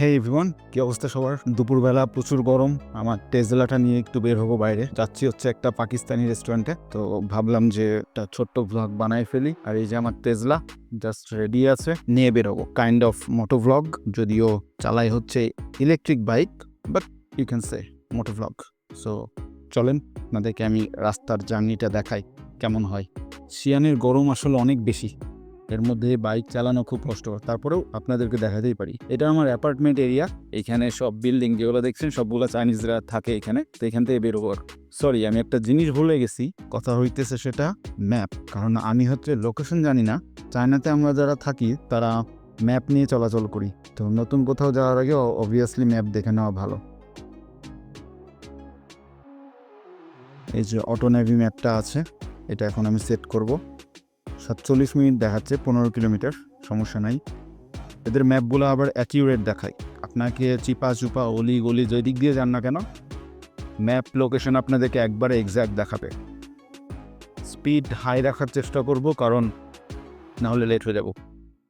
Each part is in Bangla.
হে এভরিওয়ান কি অবস্থা সবার? দুপুরবেলা প্রচুর গরম। আমার টেজলাটা নিয়ে একটু বের হব বাইরে। যাচ্ছি হচ্ছে একটা পাকিস্তানি রেস্টুরেন্টে তো ভাবলাম যে একটা ছোট্ট ভ্লগ বানাই ফেলি। আর এই যে আমার টেজলা জাস্ট রেডি আছে, নিয়ে বের হব। কাইন্ড অফ মোটো ভ্লগ যদিও চালাই হচ্ছে electric bike but you can say moto vlog so চলেন, আপনাদেরকে আমি রাস্তার জার্নিটা দেখাই, কেমন হয়। শিয়ানের গরম আসলে অনেক বেশি। এর মধ্যে বাইক চালানো খুব কষ্টকর। তারপরেও আপনাদেরকে দেখাতেই পারি। এটা আমার অ্যাপার্টমেন্ট এরিয়া। এখানে সব বিল্ডিং যেগুলো দেখছেন, সবগুলো চাইনিজরা থাকে এখানে। তো এখান থেকে বেরোবো সরি, আমি একটা জিনিস ভুলে গেছি। কথা হইতেছে সেটা ম্যাপ। কারণ আমি হচ্ছে লোকেশন জানি না। চায়নাতে আমরা যারা থাকি, তারা ম্যাপ নিয়ে চলাচল করি। তো নতুন কোথাও যাওয়ার আগে অবভিয়াসলি ম্যাপ দেখে নেওয়া ভালো। এই যে অটো নেভি ম্যাপটা আছে, এটা এখন আমি সেট করব। সাতচল্লিশ মিনিট দেখাচ্ছে, পনেরো কিলোমিটার, সমস্যা নাই। এদের ম্যাপগুলো আবার অ্যাকিউরেট দেখায়। আপনাকে চিপা চুপা, অলি গলি যে দিক দিয়ে যান না কেন, ম্যাপ লোকেশন আপনাদেরকে একবারে এক্স্যাক্ট দেখাবে। স্পিড হাই রাখার চেষ্টা করব, কারণ না হলে লেট হয়ে যাব।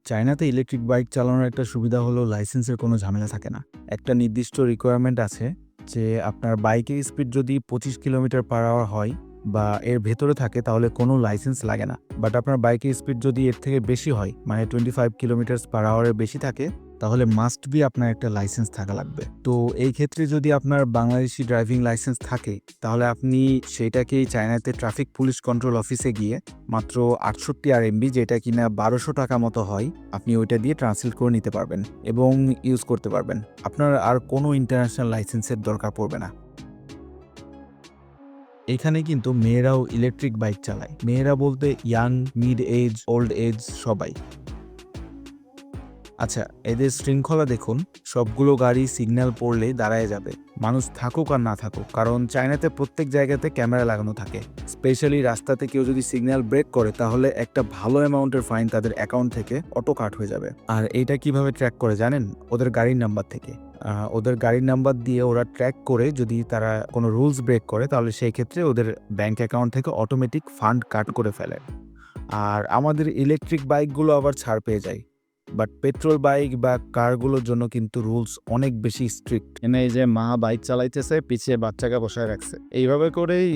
চায়নাতে ইলেকট্রিক বাইক চালানোর একটা সুবিধা হলো লাইসেন্সের কোনো ঝামেলা থাকে না। একটা নির্দিষ্ট রিকোয়ারমেন্ট আছে যে আপনার বাইকের স্পিড যদি পঁচিশ কিলোমিটার পার আওয়ার হয় বা এর ভেতরে থাকে তাহলে কোনো লাইসেন্স লাগে না। বাট আপনার বাইকের স্পিড যদি এর থেকে বেশি হয় মানে টোয়েন্টি ফাইভ কিলোমিটার পার আওয়ারের বেশি থাকে, তাহলে মাস্ট বি আপনার একটা লাইসেন্স থাকা লাগবে। তো এই ক্ষেত্রে যদি আপনার বাংলাদেশি ড্রাইভিং লাইসেন্স থাকে, তাহলে আপনি সেইটাকেই চায়নাতে ট্রাফিক পুলিশ কন্ট্রোল অফিসে গিয়ে মাত্র আটষট্টি আর এমবি যেটা কিনা বারোশো টাকা মতো হয়, আপনি ওইটা দিয়ে ট্রান্সলেট করে নিতে পারবেন এবং ইউজ করতে পারবেন। আপনার আর কোনো ইন্টারন্যাশনাল লাইসেন্সের দরকার পড়বে না। এখানে কিন্তু মেয়েরাও ইলেকট্রিক বাইক চালায়। মেয়েরা বলতে young mid age old age সবাই। আচ্ছা এদের শৃঙ্খলা দেখুন। সবগুলো গাড়ি সিগন্যাল পড়লে দাঁড়ায় যাবে। মানুষ থাকুক আর না থাকুক, কারণ চায়নাতে প্রত্যেক জায়গাতে ক্যামেরা লাগানো থাকে। স্পেশালি রাস্তাতে কেউ যদি সিগন্যাল ব্রেক করে, তাহলে একটা ভালো অ্যামাউন্টের ফাইন তাদের অ্যাকাউন্ট থেকে অটো কাট হয়ে যাবে। আর এইটা কীভাবে ট্র্যাক করে জানেন? ওদের গাড়ির নাম্বার থেকে। ওদের গাড়ির নাম্বার দিয়ে ওরা ট্র্যাক করে যদি তারা কোনো রুলস ব্রেক করে, তাহলে সেই ক্ষেত্রে ওদের ব্যাংক অ্যাকাউন্ট থেকে অটোমেটিক ফান্ড কাট করে ফেলে। আর আমাদের ইলেকট্রিক বাইকগুলো আবার ছাড় পেয়ে যায়। বাট পেট্রোল বাইক বা কারগুলোর জন্য কিন্তু রুলস অনেক বেশি স্ট্রিক্ট এনে যে মা বাইক চালাইতেছে পিছিয়ে বাচ্চাকে বসায় রাখছে। এইভাবে করেই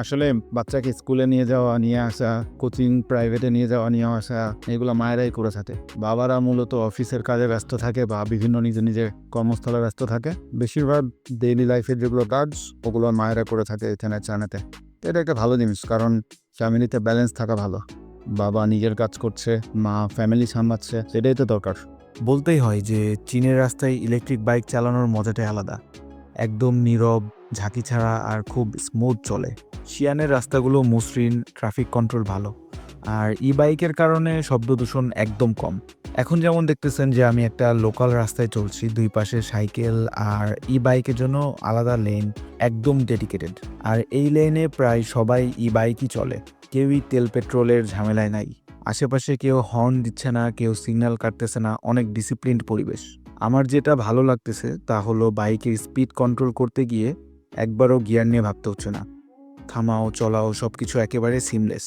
আসলে বাচ্চাকে স্কুলে নিয়ে যাওয়া, নিয়ে আসা কোচিং প্রাইভেটে নিয়ে যাওয়া, নিয়ে আসা, এগুলো মায়েরাই করে থাকে। বাবারা মূলত অফিসের কাজে ব্যস্ত থাকে বা বিভিন্ন নিজে নিজে কর্মস্থলে ব্যস্ত থাকে। বেশিরভাগ ডেইলি লাইফের যেগুলো কাজ, ওগুলো মায়েরা করে থাকে এখানে চানাতে এটা একটা ভালো জিনিস, কারণ ফ্যামিলিতে ব্যালেন্স থাকা ভালো। বাবা নিজের কাজ করছে, মা ফ্যামিলি সামলাচ্ছে, সেটাই তো দরকার। বলতেই হয় যে, চীনের রাস্তায় ইলেকট্রিক বাইক চালানোর মজাটাই আলাদা। একদম নীরব, ঝাঁকি ছাড়া আর খুব স্মুথ চলে। শিয়ানের রাস্তাগুলো মসৃণ ট্রাফিক কন্ট্রোল ভালো। আর ই বাইকের কারণে শব্দ দূষণ একদম কম। এখন যেমন দেখতেছেন যে, আমি একটা লোকাল রাস্তায় চলছি, দুই পাশে সাইকেল আর ই বাইকের জন্য আলাদা লেন একদম ডেডিকেটেড আর এই লেনে প্রায় সবাই ই বাইকই চলে। কেউই তেল, পেট্রোলের ঝামেলায় নাই। আশেপাশে কেউ হর্ন দিচ্ছে না, কেউ সিগন্যাল কাটতেছে না, অনেক ডিসিপ্লিনড পরিবেশ। আমার যেটা ভালো লাগতেছে তা হলো বাইকের স্পিড কন্ট্রোল করতে গিয়ে একবারও গিয়ার নিয়ে ভাবতে হচ্ছে না। থামাও, চলাও সব কিছু একেবারে সিমলেস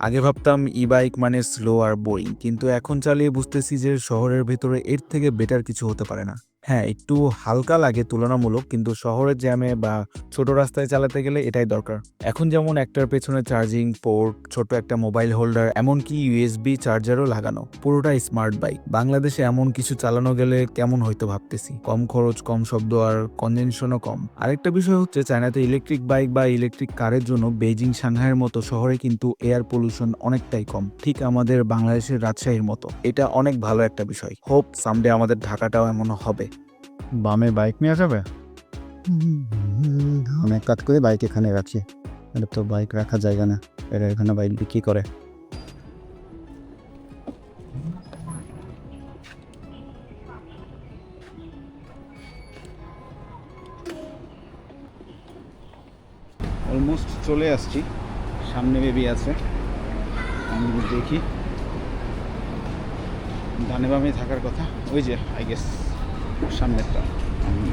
আগে ভাবতাম ই বাইক মানে স্লো আর বোরিং কিন্তু এখন চালিয়ে বুঝতেছি যে শহরের ভেতরে এর থেকে বেটার কিছু হতে পারে না। হ্যাঁ একটু হালকা লাগে তুলনামূলক, কিন্তু শহরের জ্যামে বা ছোট রাস্তায় চালাতে গেলে এটাই দরকার। এখন যেমন একটার পেছনে চার্জিং পোর্ট, ছোট একটা মোবাইল হোল্ডার, এমনকি ইউএসবি চার্জারও লাগানো। পুরোটাই স্মার্ট বাইক। বাংলাদেশে এমন কিছু চালানো গেলে কেমন হয়তো ভাবতেছি? কম খরচ, কম শব্দ আর কনজেনশনও কম। আরেকটা বিষয় হচ্ছে, চায়নাতে ইলেকট্রিক বাইক বা ইলেকট্রিক কারের জন্য বেজিং সাংহাইয়ের মতো শহরে কিন্তু এয়ার পলিউশন অনেকটাই কম। ঠিক আমাদের বাংলাদেশের রাজশাহীর মতো। এটা অনেক ভালো একটা বিষয়। হোপ সামডে আমাদের ঢাকাটাও এমন হবে। বামে বাইক নেওয়া যাবে? আমি এক কাজ করে, বাইক এখানে রাখছি এটা তো বাইক রাখার জায়গা না। এরা এখানে বাইক বিক্রি করে। অলমোস্ট চলে আসছি। সামনে বেবি আছে। আমি দেখি। ডানে বামে থাকার কথা। ওই যে আই গেস সামনেরটা আমি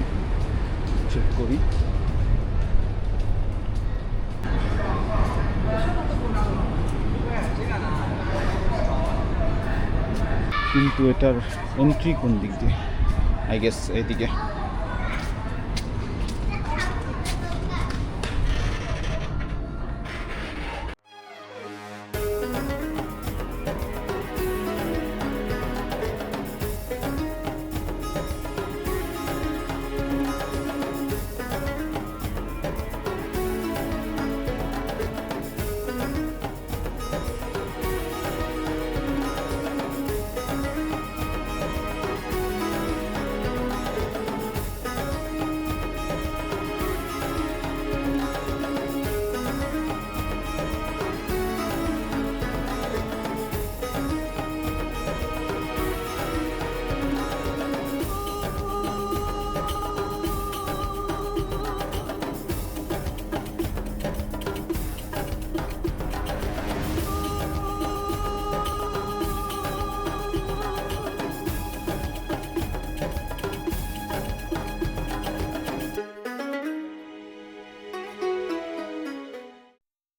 চেক করি। কিন্তু এটার এন্ট্রি কোন দিক দিয়ে? আই গেস এইদিকে।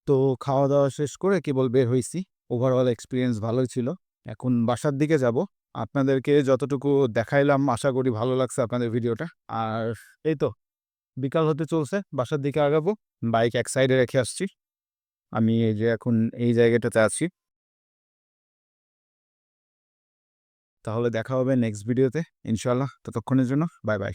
তো খাওয়া দাওয়া শেষ করে কেবল বের হয়েছি ওভারঅল এক্সপিরিয়েন্স ভালোই ছিল। এখন বাসার দিকে যাব। আপনাদেরকে যতটুকু দেখাইলাম, আশা করি ভালো লাগছে আপনাদের ভিডিওটা। আর এই তো, বিকাল হতে চলছে, বাসার দিকে আগাবো। বাইক এক সাইডে রেখে আসছি। আমি এই যে এখন এই জায়গাটাতে আছি। তাহলে দেখা হবে নেক্সট ভিডিওতে ইনশাল্লাহ ততক্ষণের জন্য বাই বাই